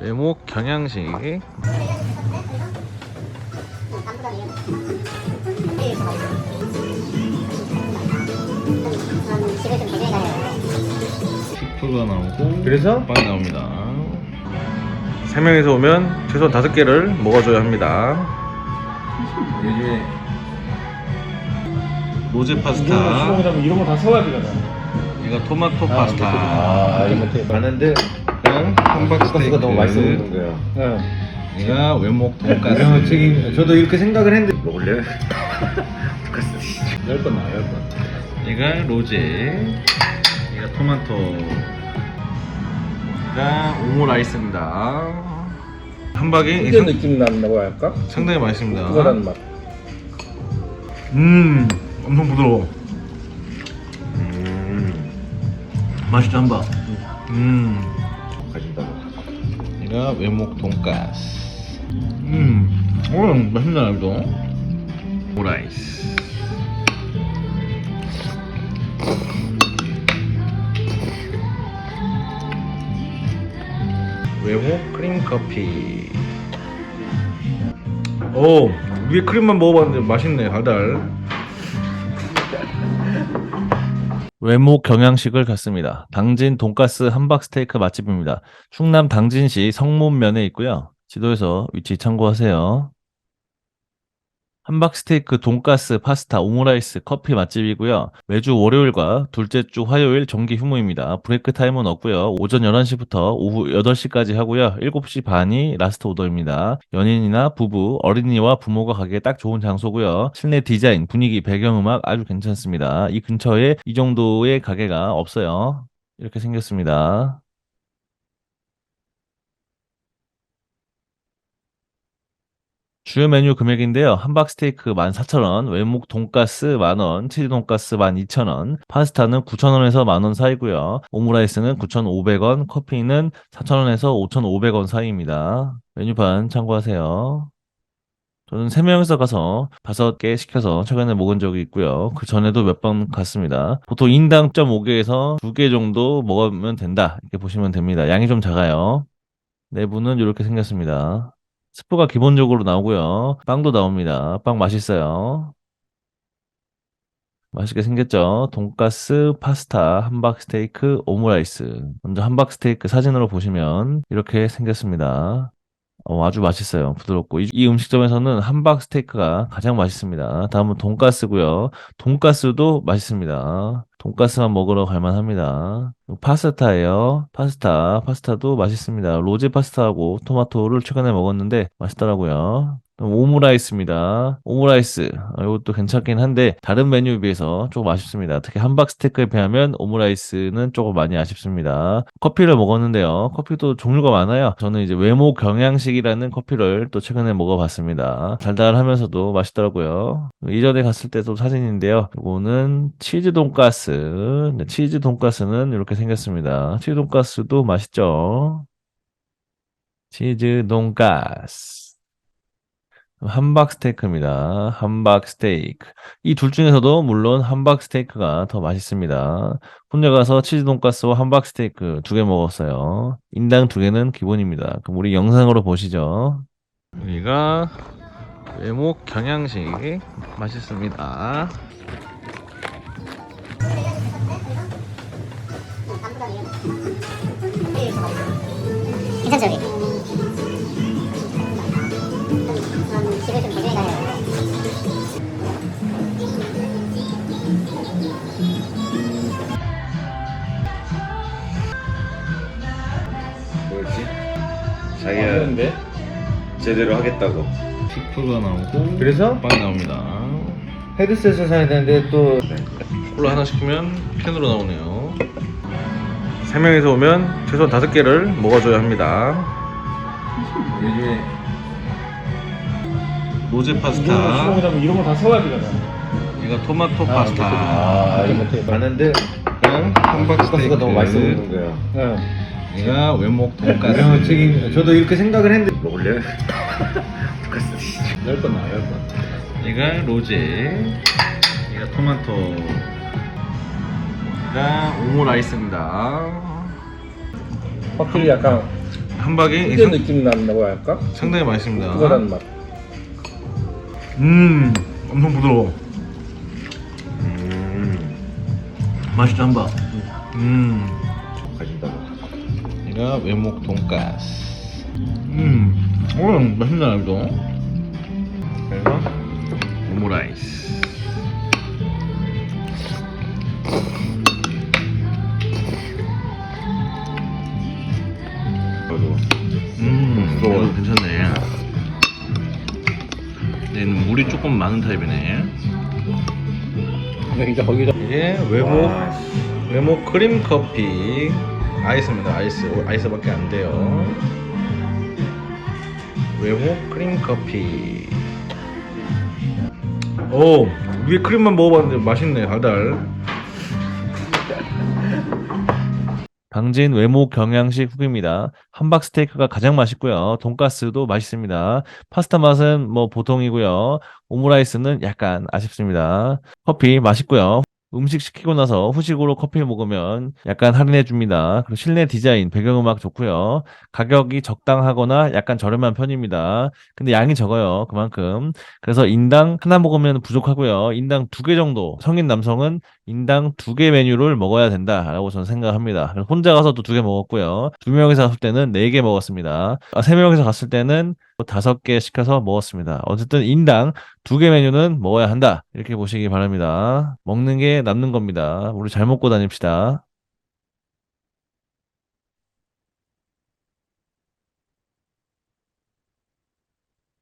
외목 경양식. 슈프가 나오고 그래서? 빵이 나옵니다. 세 명이서 오면 최소한 다섯 개를 먹어줘야 합니다. 요즘에 로제 파스타, 이런 거다 세워야 되잖아. 이거 토마토 파스타, 아, 이거 많은데 그냥 함박 스테이크, 가스가 너무 맛있어 보이는 거예요. 네. 이거 외목 이런 돈가스, 책임 저도 이렇게 생각을 했는데 먹을래요? 돈가스. 열번 나요, 열 번. 이거 로제, 이거 토마토, 이거 오므라이스입니다. 함박이 이게 느낌 난다고 할까? 상당히 맛있습니다. 그거라는 맛. 음, 엄청 부드러워. 맛있죠 한바. 음, 가진다고. 이거 외목 돈가스. 음, 어, 맛있네 이거. 오라이스. 외목 크림 커피. 오, 위에 크림만 먹어봤는데 맛있네, 달달. 외목 경양식을 갔습니다. 당진 돈가스 함박 스테이크 맛집입니다. 충남 당진시 성문면에 있고요. 지도에서 위치 참고하세요. 함박 스테이크, 돈가스, 파스타, 오므라이스, 커피 맛집이고요. 매주 월요일과 둘째 주 화요일 정기 휴무입니다. 브레이크 타임은 없고요. 오전 11시부터 오후 8시까지 하고요. 7시 반이 라스트 오더입니다. 연인이나 부부, 어린이와 부모가 가기에 딱 좋은 장소고요. 실내 디자인, 분위기, 배경음악 아주 괜찮습니다. 이 근처에 이 정도의 가게가 없어요. 이렇게 생겼습니다. 주요 메뉴 금액인데요. 함박 스테이크 14,000원, 외목 돈가스 만원, 치즈 돈가스 12,000원, 파스타는 9,000원에서 만원 사이고요. 오므라이스는 9,500원, 커피는 4,000원에서 5,500원 사이입니다. 메뉴판 참고하세요. 저는 3명이서 가서 5개 시켜서 최근에 먹은 적이 있고요. 그 전에도 몇 번 갔습니다. 보통 인당 0.5개에서 2개 정도 먹으면 된다. 이렇게 보시면 됩니다. 양이 좀 작아요. 내부는 이렇게 생겼습니다. 스프가 기본적으로 나오고요. 빵도 나옵니다. 빵 맛있어요. 맛있게 생겼죠? 돈가스, 파스타, 함박 스테이크, 오므라이스. 먼저 함박 스테이크 사진으로 보시면 이렇게 생겼습니다. 어, 아주 맛있어요. 부드럽고. 이, 이 음식점에서는 함박 스테이크가 가장 맛있습니다. 다음은 돈가스고요. 돈가스도 맛있습니다. 돈가스만 먹으러 갈만합니다. 파스타예요. 파스타, 파스타도 맛있습니다. 로제 파스타하고 토마토를 최근에 먹었는데 맛있더라고요. 오므라이스입니다. 오므라이스. 어, 이것도 괜찮긴 한데 다른 메뉴에 비해서 조금 아쉽습니다. 특히 함박 스테이크에 비하면 오므라이스는 조금 많이 아쉽습니다. 커피를 먹었는데요. 커피도 종류가 많아요. 저는 이제 외모 경양식이라는 커피를 또 최근에 먹어봤습니다. 달달하면서도 맛있더라고요. 이전에 갔을 때도 사진인데요. 이거는 치즈 돈가스. 네, 치즈 돈가스는 이렇게 생겼습니다. 치즈 돈가스도 맛있죠. 치즈 돈가스. 함박 스테이크입니다. 함박 스테이크. 이 둘 중에서도 물론 함박 스테이크가 더 맛있습니다. 혼자 가서 치즈 돈가스와 함박 스테이크 두 개 먹었어요. 인당 두 개는 기본입니다. 그럼 우리 영상으로 보시죠. 여기가 외목 경양식 맛있습니다. 괜찮죠, 여기? 좀 가요. 뭐였지? 자기가? 제대로 하겠다고. 슈프가 나오고 그래서? 빵이 나옵니다. 헤드셋을 사야 되는데 또 콜라 하나 시키면 캔으로 나오네요. 세 명이서 오면 최소한 다섯 개를 먹어줘야 합니다. 요즘에 로제 파스타, 이런 거다 세워야 되잖아. 이거 토마토 파스타, 아, 이거 많은데 그냥 함박 가스가 스테이크, 너무 맛있어 보이는 거예요. 네. 이거 외목 돈가스, 책임 저도 이렇게 생각을 했는데 드시죠. 열번 열 번. 이거 로제, 이거 토마토, 이거 오므라이스입니다. 커피를 약간 함박이 특유의 느낌 난다고 할까? 상당히 맛있습니다. 특별한 맛. 음, 엄청 부드러워. 음. 맛있죠 함박. 음, 가진다고. 얘가 외목 돈가스. 음, 오, 맛있네 이거. 그래서 얘는 물이 조금 많은 타입이네. 근데 이제 거기다 이게 와, 외목 크림 커피 아이스입니다. 아이스 아이스밖에 안 돼요. 외목 크림 커피. 오 위에 크림만 먹어봤는데 맛있네 달달. 당진 외모 경양식 후기입니다. 함박 스테이크가 가장 맛있고요. 돈가스도 맛있습니다. 파스타 맛은 뭐 보통이고요. 오므라이스는 약간 아쉽습니다. 커피 맛있고요. 음식 시키고 나서 후식으로 커피 먹으면 약간 할인해 줍니다. 그리고 실내 디자인, 배경음악 좋고요. 가격이 적당하거나 약간 저렴한 편입니다. 근데 양이 적어요. 그만큼. 그래서 인당 하나 먹으면 부족하고요. 인당 두 개 정도. 성인 남성은 인당 두 개 메뉴를 먹어야 된다라고 저는 생각합니다. 혼자 가서도 두개 먹었고요. 두 명이서 갔을 때는 네 개 먹었습니다. 아, 세 명이서 갔을 때는 다섯 개 시켜서 먹었습니다. 어쨌든 인당 두 개 메뉴는 먹어야 한다. 이렇게 보시기 바랍니다. 먹는 게 남는 겁니다. 우리 잘 먹고 다닙시다.